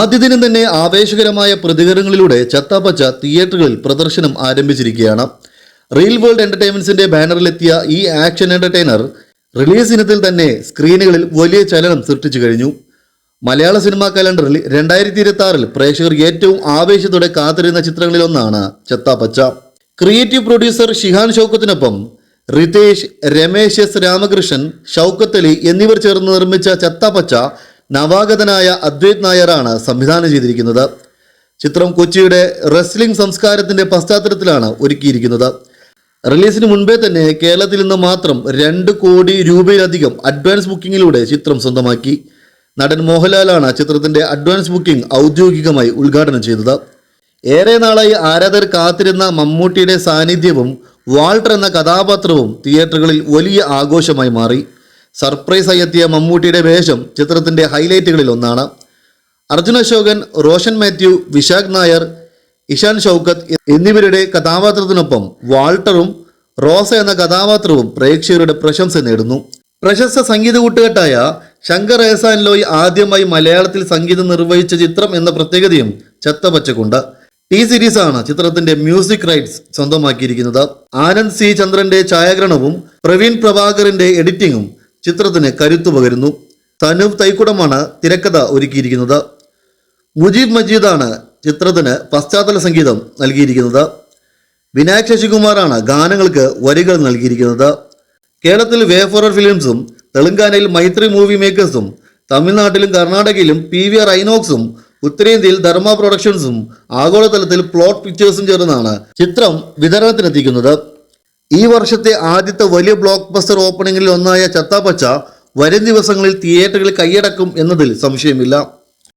ആദ്യ ദിനം തന്നെ ആവേശകരമായ പ്രതികരണങ്ങളിലൂടെ ചത്താപ്പച്ച തിയേറ്ററുകളിൽ പ്രദർശനം ആരംഭിച്ചിരിക്കുകയാണ്. റിയൽ വേൾഡ് എന്റർടൈൻമെന്റ്സിന്റെ ബാനറിലെത്തിയ ഈ ആക്ഷൻ എന്റർടൈനർ റിലീസ് ഇനത്തിൽ തന്നെ സ്ക്രീനുകളിൽ വലിയ ചലനം സൃഷ്ടിച്ചു കഴിഞ്ഞു. മലയാള സിനിമാ കലണ്ടറിൽ രണ്ടായിരത്തി ഇരുപത്തി ആറിൽ പ്രേക്ഷകർ ഏറ്റവും ആവേശത്തോടെ കാത്തിരുന്ന ചിത്രങ്ങളിലൊന്നാണ് ചത്താപ്പച്ച. ക്രിയേറ്റീവ് പ്രൊഡ്യൂസർ ഷിഹാൻ ഷൗക്കത്തിനൊപ്പം റിതേഷ് രമേശ് എസ് രാമകൃഷ്ണൻ ഷൗക്കത്ത് എന്നിവർ ചേർന്ന് നിർമ്മിച്ച ചത്താപ്പച്ച നവാഗതനായ അദ്വൈത് നായരാണ് സംവിധാനം ചെയ്തിരിക്കുന്നത്. ചിത്രം കൊച്ചിയുടെ റെസ്ലിംഗ് സംസ്കാരത്തിന്റെ പശ്ചാത്തലത്തിലാണ് ഒരുക്കിയിരിക്കുന്നത്. റിലീസിന് മുൻപേ തന്നെ കേരളത്തിൽ നിന്ന് മാത്രം രണ്ട് കോടി രൂപയിലധികം അഡ്വാൻസ് ബുക്കിങ്ങിലൂടെ ചിത്രം സ്വന്തമാക്കി. നടൻ മോഹൻലാലാണ് ചിത്രത്തിന്റെ അഡ്വാൻസ് ബുക്കിംഗ് ഔദ്യോഗികമായി ഉദ്ഘാടനം ചെയ്തത്. ഏറെ നാളായി ആരാധകർ കാത്തിരുന്ന മമ്മൂട്ടിയുടെ സാന്നിധ്യവും വാൾട്ടർ എന്ന കഥാപാത്രവും തിയേറ്ററുകളിൽ വലിയ ആഘോഷമായി മാറി. സർപ്രൈസായി എത്തിയ മമ്മൂട്ടിയുടെ വേഷം ചിത്രത്തിന്റെ ഹൈലൈറ്റുകളിൽ ഒന്നാണ്. അർജുന അശോകൻ റോഷൻ മാത്യു വിശാഖ് നായർ ഇഷാൻ ഷൗക്കത്ത് എന്നിവരുടെ കഥാപാത്രത്തിനൊപ്പം വാൾട്ടറും റോസ എന്ന കഥാപാത്രവും പ്രേക്ഷകരുടെ പ്രശംസ നേടുന്നു. പ്രശസ്ത സംഗീത കൂട്ടുകെട്ടായ ശങ്കർ എഹസാൻ ലോയ് ആദ്യമായി മലയാളത്തിൽ സംഗീതം നിർവഹിച്ച ചിത്രം എന്ന പ്രത്യേകതയും ചത്തപച്ചക്കുണ്ട്. ടി സീരീസാണ് ചിത്രത്തിന്റെ മ്യൂസിക് റൈറ്റ്സ് സ്വന്തമാക്കിയിരിക്കുന്നത്. ആനന്ദ് സി. ചന്ദ്രന്റെ ഛായാഗ്രഹണവും പ്രവീൺ പ്രഭാകറിന്റെ എഡിറ്റിംഗും ചിത്രത്തിന് കരുത്തു പകരുന്നു. തനുവ് തൈക്കുടമാണ് തിരക്കഥ ഒരുക്കിയിരിക്കുന്നത്. മുജീബ് മജീദാണ് ചിത്രത്തിന് പശ്ചാത്തല സംഗീതം നൽകിയിരിക്കുന്നത്. വിനായക് ശശികുമാറാണ് ഗാനങ്ങൾക്ക് വരികൾ നൽകിയിരിക്കുന്നത്. കേരളത്തിൽ വേഫോറർ ഫിലിംസും തെലങ്കാനയിൽ മൈത്രി മൂവി മേക്കേഴ്സും തമിഴ്നാട്ടിലും കർണാടകയിലും പി വി ആർ ഐനോക്സും ഉത്തരേന്ത്യയിൽ ധർമ്മ പ്രൊഡക്ഷൻസും ആഗോളതലത്തിൽ പ്ലോട്ട് പിക്ചേഴ്സും ചേർന്നാണ് ചിത്രം വിതരണത്തിനെത്തിക്കുന്നത്. ഈ വർഷത്തെ ആദ്യത്തെ വലിയ ബ്ലോക്ക് ബസ്റ്റർ ഓപ്പണിംഗിൽ ഒന്നായ ചത്താപ്പച്ച വരും ദിവസങ്ങളിൽ തിയേറ്ററുകളിൽ കൈയടക്കും എന്നതിൽ സംശയമില്ല.